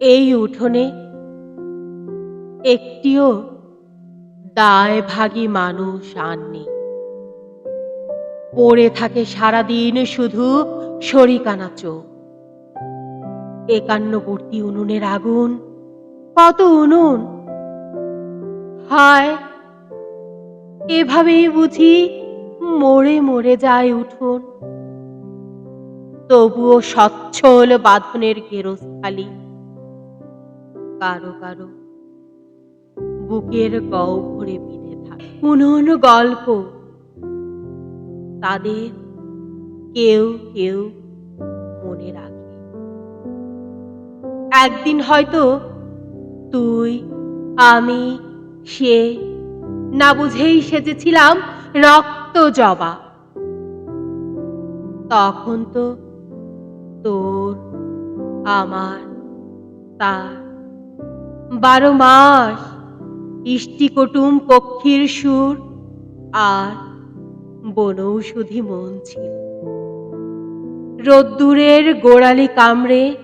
এই উঠোনে একটিও দায়ভাগী মানুষ আর নেই। পড়ে থাকে সারাদিন শুধু শরিকানা চোখ। একান্নবর্তী উনুনের আগুন, কত উনুন? হায়, এভাবেই বুঝি মরে মরে যায় উঠোন। তবুও সচ্ছল বাঁধনের গেরস্থালি কারও কারও বুকের গহ্বরে বিঁধে থাকে। উনুন গল্প। তাদের কেউ কেউ মনে রাখে। একদিন হয়তো তুই, আমি, সে, না বুঝেই সেজেছিলাম রক্ত জবা। তখন তো তোর, আমার, তার। বারো মাস ইষ্টিকুটুম পক্ষীর সুর আর বনৌষধি মন ছিল। রোদ্দুরের গোড়ালি কামড়ে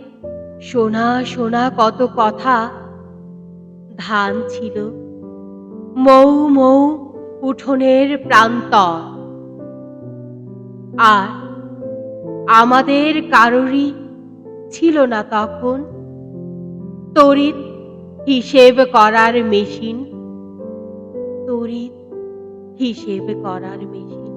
শোনা শোনা কত কথা ধান ছিল। মৌ মৌ উঠোনের প্রান্তর। আর আমাদের কারোরই ছিল না তখন। তড়িৎ হিসেব করার মেশিন তড়িৎ হিসেব করার মেশিন।